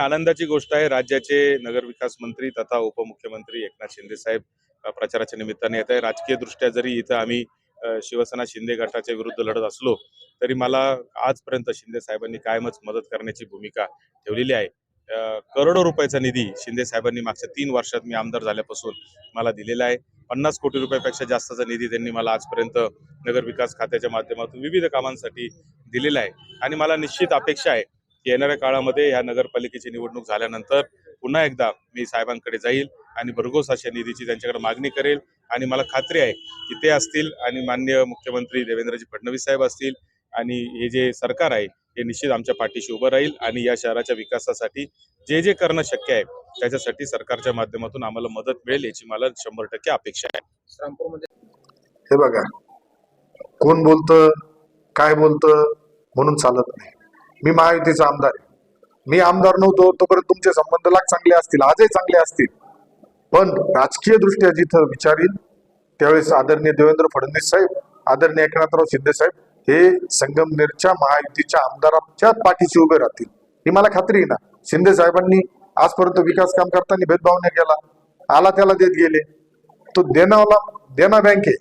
आनंदाची गोष्ट आहे. राज्याचे नगरविकास मंत्री तथा उपमुख्यमंत्री एकनाथ शिंदे साहेब प्रचाराच्या निमित्ताने येत आहे. राजकीय दृष्ट्या जरी इथं आम्ही शिवसेना शिंदे गटाच्या विरुद्ध लढत असलो तरी मला आजपर्यंत शिंदे साहेबांनी कायमच मदत करण्याची भूमिका ठेवलेली आहे. करोडो रुपयाचा निधी शिंदे साहेबांनी मागच्या तीन वर्षात मी आमदार झाल्यापासून मला दिलेला आहे. पन्नास कोटी रुपयापेक्षा जास्तचा निधी त्यांनी मला आजपर्यंत नगरविकास खात्याच्या माध्यमातून विविध कामांसाठी दिलेला आहे. आणि मला निश्चित अपेक्षा आहे येणाऱ्या काळामध्ये या नगरपालिकेची निवडणूक झाल्यानंतर पुन्हा एकदा मी साहेबांकडे जाईल आणि भरघोस अशा निधीची त्यांच्याकडे मागणी करेल. आणि मला खात्री आहे की ते असतील आणि मान्य मुख्यमंत्री देवेंद्रजी फडणवीस साहेब असतील आणि हे जे सरकार आहे हे निश्चित आमच्या पाठीशी उभं राहील आणि या शहराच्या विकासासाठी जे जे करणं शक्य आहे त्याच्यासाठी सरकारच्या माध्यमातून आम्हाला मदत मिळेल याची मला शंभर टक्के अपेक्षा आहे. हे बघा कोण बोलतं काय बोलतं म्हणून चालत नाही. मी महायुतीचा आमदार आहे. मी आमदार नव्हतो तोपर्यंत तुमचे संबंध लाख चांगले असतील आजही चांगले असतील. पण राजकीय दृष्ट्या जिथं विचारील त्यावेळेस आदरणीय देवेंद्र फडणवीस साहेब आदरणीय एकनाथराव शिंदे साहेब हे संगमनेरच्या महायुतीच्या आमदाराच्या पाठीशी उभे राहतील. ही मला खात्री आहे ना. शिंदे साहेबांनी आजपर्यंत विकास काम करताना भेदभाव नाही केला. आला त्याला देत गेले. तो देणावाला देना बँक आहे.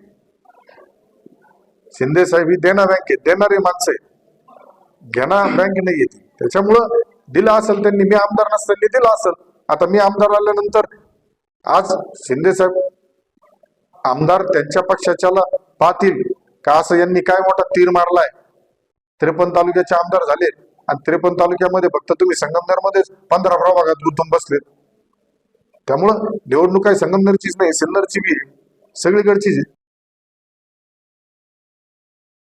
शिंदे साहेब ही देना बँक आहे. देणारे माणसं आहे घेणा बँक नाही येते. त्याच्यामुळं दिलं असेल त्यांनी मी आमदार नसताना दिलं असेल. आता मी आमदार आल्यानंतर आज शिंदे साहेब आमदार त्यांच्या पक्षाच्याला पाहतील का असं यांनी काय मोठा तीर मारलाय. त्रेपन्न तालुक्याचे आमदार झाले आणि त्रेपन्न तालुक्यामध्ये फक्त तुम्ही संगमनेरमध्येच पंधरा प्रभागात गुंतून बसलेत. त्यामुळं निवडणूक काही संगमनेरचीच नाही सिन्नरची बी सगळीकडचीच आहे.